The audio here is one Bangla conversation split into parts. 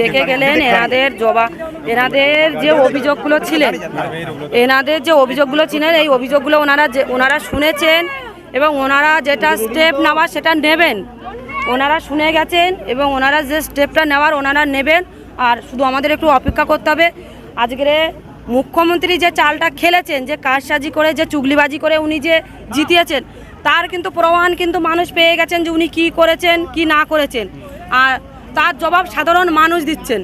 দেখে গেলেন এনাদের জবা, এনাদের যে অভিযোগগুলো ছিলেন, এনাদের যে অভিযোগগুলো ছিলেন, এই অভিযোগগুলো ওনারা যে, ওনারা শুনেছেন এবং ওনারা যেটা স্টেপ নেওয়ার সেটা নেবেন। ওনারা শুনে গেছেন এবং ওনারা যে স্টেপটা নেওয়ার ওনারা নেবেন। আর শুধু আমাদের একটু অপেক্ষা করতে হবে। আজকের মুখ্যমন্ত্রী যে চালটা খেলেছেন, যে কারসাজি করে, যে চুগলিবাজি করে উনি যে জিতিয়েছেন, তার কিন্তু প্রমাণ কিন্তু মানুষ পেয়ে গেছেন যে উনি কী করেছেন, কি না করেছেন। আর তার জবাব সাধারণ মানুষ দিচ্ছেন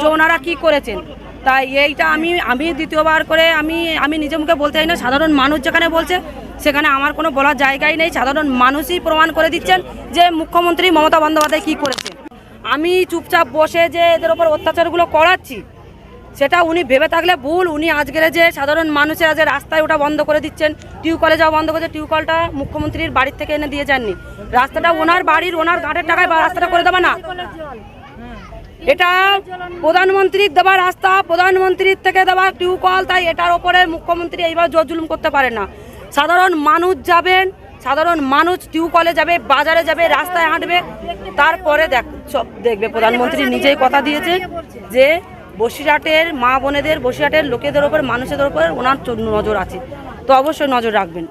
যে ওনারা কী করেছেন। তাই এইটা আমি আমি দ্বিতীয়বার করে আমি আমি নিজে মুখে বলতে চাই না, সাধারণ মানুষ যেখানে বলছে, সেখানে আমার কোনো বলার জায়গাই নেই। সাধারণ মানুষই প্রমাণ করে দিচ্ছেন যে মুখ্যমন্ত্রী মমতা বন্দ্যোপাধ্যায় কী করেছে আমি চুপচাপ বসে যে এদের ওপর অত্যাচারগুলো করাচ্ছি সেটা উনি ভেবে থাকলে ভুল। উনি আজকের যে সাধারণ মানুষেরা যে রাস্তায় ওটা বন্ধ করে দিচ্ছেন টিউকলে যাওয়া বন্ধ করেছে টিউকলটা মুখ্যমন্ত্রীর বাড়ির থেকে এনে দিয়ে যাননি। রাস্তাটা ওনার বাড়ির, ওনার গাঁটের টাকায় রাস্তাটা করে দেবে না। এটা প্রধানমন্ত্রীর দেওয়া রাস্তা, প্রধানমন্ত্রীর থেকে দেওয়া টিউকল তাই এটার ওপরে মুখ্যমন্ত্রী এইবার জোর জুলুম করতে পারে না। সাধারণ মানুষ যাবেন সাধারণ মানুষ টিউকলে যাবে, বাজারে যাবে, রাস্তায় হাঁটবে, তারপরে দেখ, সব দেখবে। প্রধানমন্ত্রী নিজেই কথা দিয়েছে যে বসিরহাটের মা বোনেদের, বসিরহাটের লোকেদের ওপর মানুষের ওপর ওনার নজর আছে। তো অবশ্যই নজর রাখবেন।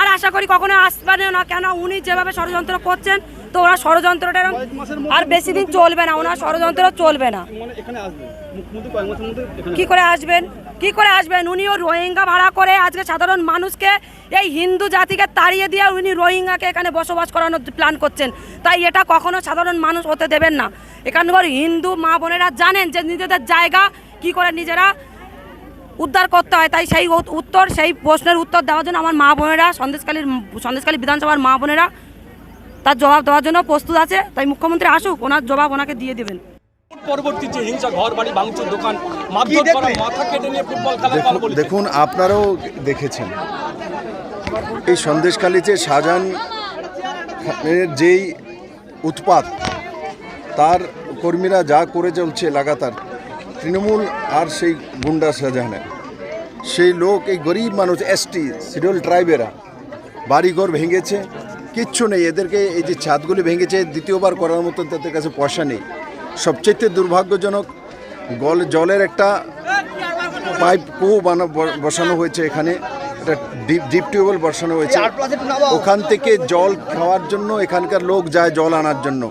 আর আশা করি কখনো আসবেন না, কেন উনি যেভাবে ষড়যন্ত্র করছেন তো ওনার ষড়যন্ত্রটা এরম আর বেশি দিন চলবে না ওনার ষড়যন্ত্র চলবে না। মানে কি করে আসবেন? কি করে আসবেন? উনিও রোহিঙ্গা ভাড়া করে আজকে সাধারণ মানুষকে এই হিন্দু জাতিকে তাড়িয়ে দিয়ে উনি রোহিঙ্গাকে এখানে বসবাস করানোর প্ল্যান করছেন। তাই এটা কখনো সাধারণ মানুষ হতে দেবেন না। এখানকার হিন্দু মা বোনেরা জানেন যে নিজেদের জায়গা কি করে নিজেরা উদ্ধার করতে হয়। তাই সেই উত্তর সেই প্রশ্নের উত্তর দেওয়ার জন্য আমার মা বোনেরা সন্দেশকালীর সন্দেশকালী বিধানসভার মা বোনেরা তার জবাব দেওয়ার জন্য প্রস্তুত আছে তাই মুখ্যমন্ত্রী আসুক ওনার জবাব ওনাকে দিয়ে দেবেন। পরবর্তী যে হিংসা ঘর বাড়ি ভাঙচুর দোকান মাথা কেটে নিয়ে ফুটবল খেলা দেখুন আপনারাও দেখেছেন। এই সন্দেশখালীতে শাহজাহান যেই উৎপাত তার কর্মীরা যা করে চলছে লাগাতার তৃণমূল আর সেই গুন্ডা শাহজাহানের। সেই লোক এই গরিব মানুষ এসটি শিডিউল ট্রাইবেরা বাড়িঘর ভেঙেছে কিচ্ছু নেই। এদেরকে এই যে ছাদগুলি ভেঙেছে দ্বিতীয়বার করার মতো তাদের কাছে পয়সা নেই। সবচেয়ে দুর্ভাগ্যজনক গল জলের একটা পাইপ কু বানা বসানো হয়েছে এখানে। একটা ডিপ ডিপ টিউবওয়েল বসানো হয়েছে। ওখান থেকে জল খাওয়ার জন্য এখানকার লোক যায় জল আনার জন্য।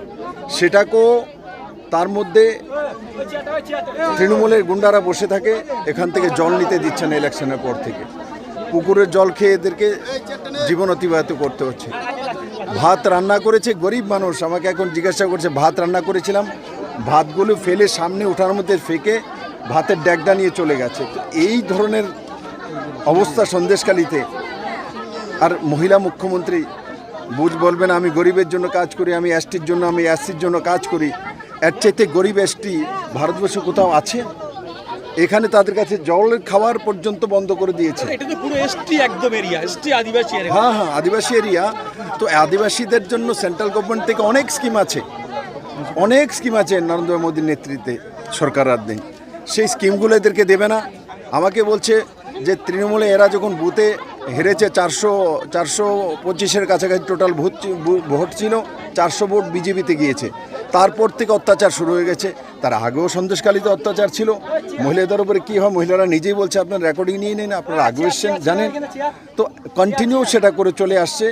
সেটাকেও তার মধ্যে তৃণমূলের গুন্ডারা বসে থাকে এখান থেকে জল নিতে দিচ্ছে না ইলেকশনের পর থেকে। পুকুরের জল খেয়ে এদেরকে জীবন অতিবাহিত করতে হচ্ছে। ভাত রান্না করেছে গরিব মানুষ। আমাকে এখন জিজ্ঞাসা করছে, ভাত রান্না করেছিলাম? ভাতগুলো ফেলে সামনে ওঠার মধ্যে ফেকে ভাতের ড্যাগটা নিয়ে চলে গেছে। তো এই ধরনের অবস্থা সন্দেশকালীতে আর মহিলা মুখ্যমন্ত্রী, বুঝ বলবেন, আমি গরিবের জন্য কাজ করি, আমি এসটির জন্য, আমি এসসির জন্য কাজ করি। এর চাইতে গরিব এসটি ভারতবর্ষে কোথাও আছে? এখানে তাদের কাছে জলের খাওয়ার পর্যন্ত বন্ধ করে দিয়েছে। এটা তো পুরো এসটি একদম এরিয়া এসটি আদিবাসী এরিয়া। হ্যাঁ হ্যাঁ আদিবাসী এরিয়া। তো আদিবাসীদের জন্য সেন্ট্রাল গভর্নমেন্ট থেকে অনেক স্কিম আছে। অনেক স্কিম আছে নরেন্দ্র মোদীর নেতৃত্বে সরকার রাজ্যে। সেই স্কিমগুলো এদেরকে দেবে না। আমাকে বলছে যে তৃণমূলে এরা যখন বুথে হেরেছে চারশো চারশো পঁচিশের কাছাকাছি টোটাল ভোট ভোট ছিল চারশো ভোট বিজেপিতে গিয়েছে। তারপর থেকে অত্যাচার শুরু হয়ে গেছে। তার আগেও সন্দেশকালীতে অত্যাচার ছিল। মহিলাদের উপরে কী হয় মহিলারা নিজেই বলছে আপনার রেকর্ডিং নিয়ে নিন আপনারা আগেও এসছেন জানেন। তো কন্টিনিউ সেটা করে চলে আসছে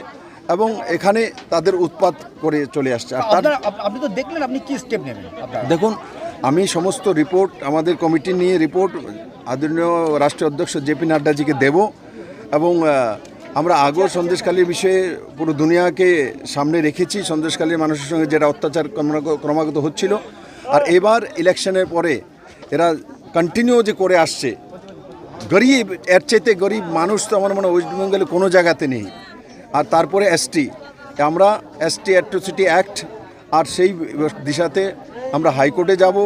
এবং এখানে তাদের উৎপাত করে চলে আসছে। আর তার আপনি তো দেখলেন আপনি কি স্টেপ নেবেন? দেখুন আমি সমস্ত রিপোর্ট আমাদের কমিটি নিয়ে রিপোর্ট আদরণীয় রাষ্ট্রীয় অধ্যক্ষ জেপি নাড্ডাজিকে দেব এবং আমরা আগেও সন্দেশকালীর বিষয়ে পুরো দুনিয়াকে সামনে রেখেছি। সন্দেশকালীর মানুষের সঙ্গে যেটা অত্যাচার ক্রমাগত হচ্ছিল আর এবার ইলেকশনের পরে এরা কন্টিনিউ যে করে আসছে। গরিব, এর চাইতে গরিব মানুষ তো আমার মনে হয় ওয়েস্ট কোনো জায়গাতে নেই। আর তারপরে এসটি আমরা এসটি অ্যাট্রোসিটি অ্যাক্ট আর সেই দিশাতে আমরা হাইকোর্টে যাব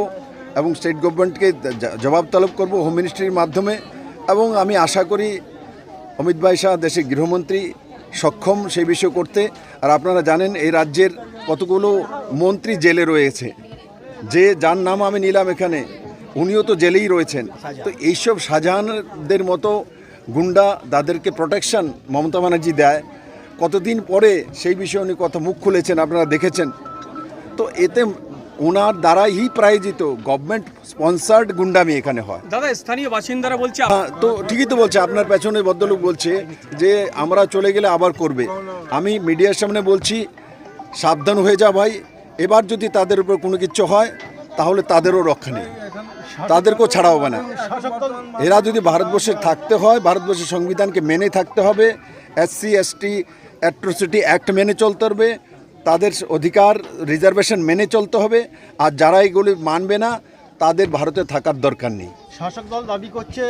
এবং স্টেট গভর্নমেন্টকে জবাব তলব করব হোম মিনিস্ট্রির মাধ্যমে এবং আমি আশা করি অমিত ভাই শাহ, দেশের গৃহমন্ত্রী সক্ষম সেই বিষয় করতে। আর আপনারা জানেন এই রাজ্যের কতগুলো মন্ত্রী জেলে রয়েছে। যে যার নাম আমি নিলাম এখানে উনিও তো জেলেই রয়েছেন। তো এইসব শাহজাহানদের মতো গুন্ডা তাদেরকে প্রোটেকশন মমতা ব্যানার্জি দেয়। কতদিন পরে সেই বিষয়ে উনি কথা মুখ খুলেছেন আপনারা দেখেছেন। তো এতে ওনার দ্বারাই প্রায়োজিত গভর্নমেন্ট স্পন্সার্ড গুন্ডামি এখানে হয়। দাদা স্থানীয় বাসিন্দারা বলছে হ্যাঁ তো ঠিকই তো বলছে আপনার পেছনে ভদ্রলোক বলছে যে আমরা চলে গেলে আবার করবে। আমি মিডিয়ার সামনে বলছি সাবধান হয়ে যা ভাই এবার যদি তাদের উপর কোনো কিছু হয় তাহলে তাদেরও রক্ষা নেই। তাদেরকেও ছাড়া হবে না। এরা যদি ভারতবর্ষে থাকতে হয় ভারতবর্ষের সংবিধানকে মেনে থাকতে হবে এসসি এসটি অ্যাট্রোসিটি অ্যাক্ট মেনে চলতে হবে তাদের অধিকার রিজার্ভেশন মেনে চলতে হবে আর যারা এগুলি মানবে না তাদের ভারতে থাকার দরকার নেই। শাসক দল দাবি করছে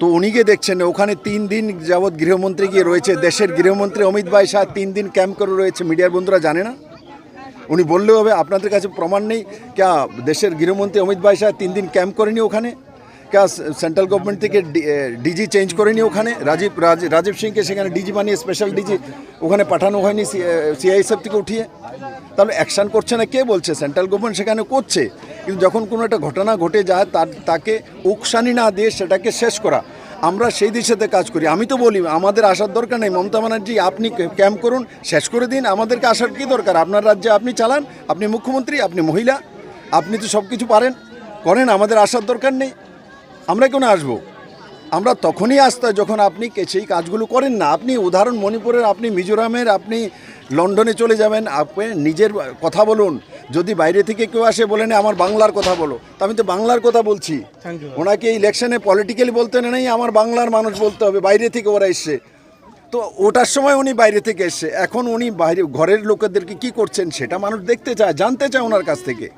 তো উনিকে দেখছেন ওখানে তিন দিন যাবৎ গৃহমন্ত্রী গিয়ে রয়েছে দেশের গৃহমন্ত্রী অমিত ভাই শাহ তিন দিন ক্যাম্প করে রয়েছে মিডিয়ার বন্ধুরা জানে না? উনি বললেও হবে, আপনাদের কাছে প্রমাণ নেই। ক্যা দেশের গৃহমন্ত্রী অমিত ভাই শাহ তিন দিন ক্যাম্প করেনি ওখানে? ক্যা সেন্ট্রাল গভর্নমেন্ট থেকে ডিজি চেঞ্জ করেনি ওখানে? রাজীব, রাজ- রাজীব সিংকে সেখানে ডিজি বানিয়ে স্পেশাল ডিজি ওখানে পাঠানো হয়নি সিআইএসএফ থেকে উঠিয়ে। তাহলে অ্যাকশান করছে না কে বলছে? সেন্ট্রাল গভর্নমেন্ট সেখানে করছে। কিন্তু যখন কোনো একটা ঘটনা ঘটে যায়, তার, তাকে উকসানি না দিয়ে সেটাকে শেষ করা। আমরা সেই দিশাতে কাজ করি। আমি তো বলি, আমাদের আসার দরকার নেই। মমতা ব্যানার্জি, আপনি ক্যাম্প করুন, শেষ করে দিন। আমাদেরকে আসার কী দরকার? আপনার রাজ্যে আপনি চালান, আপনি মুখ্যমন্ত্রী, আপনি মহিলা, আপনি তো সব কিছু পারেন। করেন, আমাদের আসার দরকার নেই। আমরা কেন আসব? আমরা তখনই আসতে যখন আপনি সেই কাজগুলো করেন না। আপনি উদাহরণ মণিপুরের, আপনি মিজোরামের, আপনি লন্ডনে চলে যাবেন। আপনি নিজের কথা বলুন। যদি বাইরে থেকে কেউ আসে বলেন আমার বাংলার কথা বলো। তা আমি তো বাংলার কথা বলছি। ওনাকে ইলেকশনে পলিটিক্যালি বলতে নেই আমার বাংলার মানুষ বলতে হবে। বাইরে থেকে ওরা এসছে। তো ওটার সময় উনি বাইরে থেকে এসছে। এখন উনি বাইরে ঘরের লোকেদেরকে কি করছেন সেটা মানুষ দেখতে চায় জানতে চায় ওনার কাছ থেকে।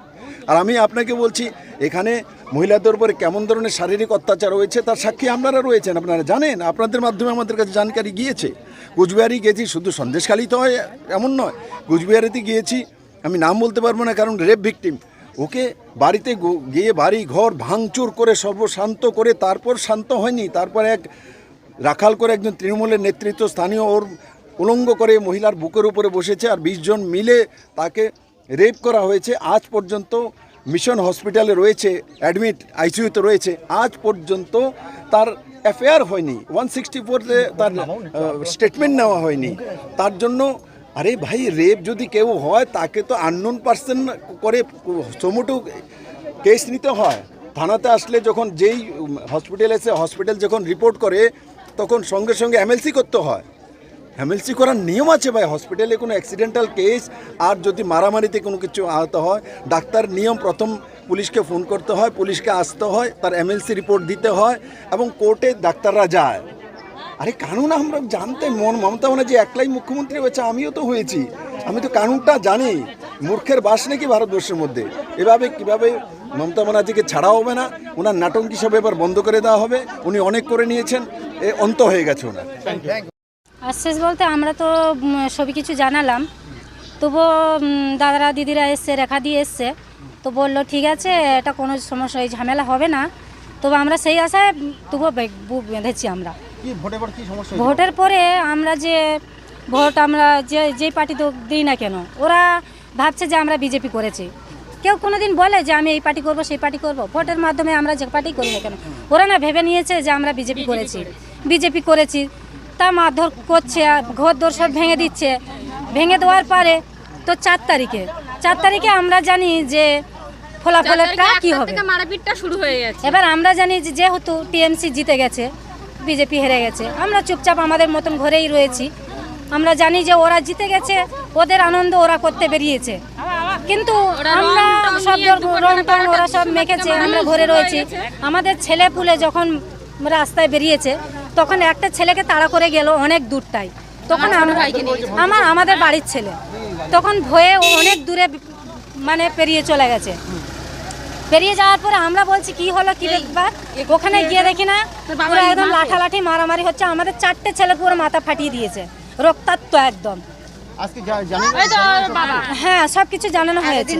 আর আমি আপনাকে বলছি এখানে মহিলাদের উপরে কেমন ধরনের শারীরিক অত্যাচার হয়েছে তার সাক্ষী আপনারা রয়েছেন আপনারা জানেন? আপনাদের মাধ্যমে আমাদের কাছে জানকারি গিয়েছে। কুচবিহারি গেছি শুধু সন্দেশখালী তো হয় এমন নয়। কুচবিহারিতে গিয়েছি আমি নাম বলতে পারব না কারণ রেপ ভিকটিম ওকে বাড়িতে গিয়ে বাড়ি ঘর ভাঙচুর করে সর্বশান্ত করে তারপর শান্ত হয়নি তারপর এক রাখাল করে একজন তৃণমূলের নেতৃত্ব স্থানীয় ওর উলঙ্গ করে মহিলার বুকের উপরে বসেছে আর বিশ জন মিলে তাকে রেপ করা হয়েছে। আজ পর্যন্ত মিশন হসপিটালে রয়েছে অ্যাডমিট আইসিইউতে রয়েছে। আজ পর্যন্ত তার অ্যাফেয়ার হয়নি। ওয়ান সিক্সটি ফোরতে তার স্টেটমেন্ট নেওয়া হয়নি। তার জন্য আরে ভাই রেপ যদি কেউ হয়, তাকে তো আননোন পার্সন করে সমুটু কেস নিতে হয়। থানাতে আসলে যখন যেই হসপিটাল এসে হসপিটাল যখন রিপোর্ট করে, তখন সঙ্গে সঙ্গে এমএলসি করতে হয়। এমএলসি করার নিয়ম আছে ভাই হসপিটালে কোনো অ্যাক্সিডেন্টাল কেস আর যদি মারামারিতে কোনো কিছু আহত হয়, ডাক্তার নিয়ম প্রথম পুলিশকে ফোন করতে হয়, পুলিশকে আসতে হয়, তার এমএলসি রিপোর্ট দিতে হয় এবং কোর্টে ডাক্তাররা যায়। আরে কানুন আমরা জানতে মন মমতা ব্যানার্জি একলাই মুখ্যমন্ত্রী হয়েছে আমিও তো হয়েছি। আমি তো কানুনটা জানি। মূর্খের বাস নাকি ভারতবর্ষের মধ্যে? এভাবে কীভাবে মমতা ব্যানার্জিকে ছাড়া হবে না? ওনার নাটক সব এবার বন্ধ করে দেওয়া হবে। উনি অনেক করে নিয়েছেন। এ অন্ত হয়ে গেছে ওনার। আশ্বাস বলতে আমরা তো সবই কিছু জানালাম। তবুও দাদারা দিদিরা এসছে রেখা দিয়ে এসছে। তো বলল ঠিক আছে এটা কোনো সমস্যা ঝামেলা হবে না। তবু আমরা সেই আশায় তবুও বুক বেঁধেছি আমরা। ভোটের পরে আমরা যে ভোট আমরা যে যেই পার্টি তো দিই না কেন ওরা ভাবছে যে আমরা বিজেপি করেছি। কেউ কোনোদিন বলে যে আমি এই পার্টি করব সেই পার্টি করব। ভোটের মাধ্যমে আমরা যে পার্টি করি না কেন ওরা না ভেবে নিয়েছে যে আমরা বিজেপি করেছি। বিজেপি করেছি তা মারধর করছে আর ঘর দোর সব ভেঙে দিচ্ছে। ভেঙে দেওয়ার পরে তো চার তারিখে চার তারিখে আমরা জানি যে ফলাফলেরটা কি হবে। থেকে মারাপিটটা শুরু হয়ে গেছে। এবার আমরা জানি যে যেহেতু টিএমসি জিতে গেছে বিজেপি হেরে গেছে। আমরা চুপচাপ আমাদের মতন ঘরেই রয়েছি। আমরা জানি যে ওরা জিতে গেছে ওদের আনন্দ ওরা করতে বেরিয়েছে। কিন্তু আমরা সব রং টং ওরা সব মেখেছে আমরা ঘরে রয়েছি। আমাদের ছেলে পুলে যখন রাস্তায় বেরিয়েছে তখন একটা ছেলেকে তাড়া করে গেল অনেক দূরটাই। তখন। আমার আমাদের বাড়ির ছেলে। তখন ভয়ে ও অনেক দূরে মানে পেরিয়ে চলে গেছে। পেরিয়ে যাওয়ার পরে আমরা বলছি কি হলো? কি ব্যাপার? ওখানে গিয়ে দেখি না পুরো একদম লাঠালাঠি মারামারি হচ্ছে আমাদের চারটে ছেলে পুরো মাথা ফাটিয়ে দিয়েছে রক্তাক্ত একদম। হ্যাঁ সবকিছু জানানো হয়েছে?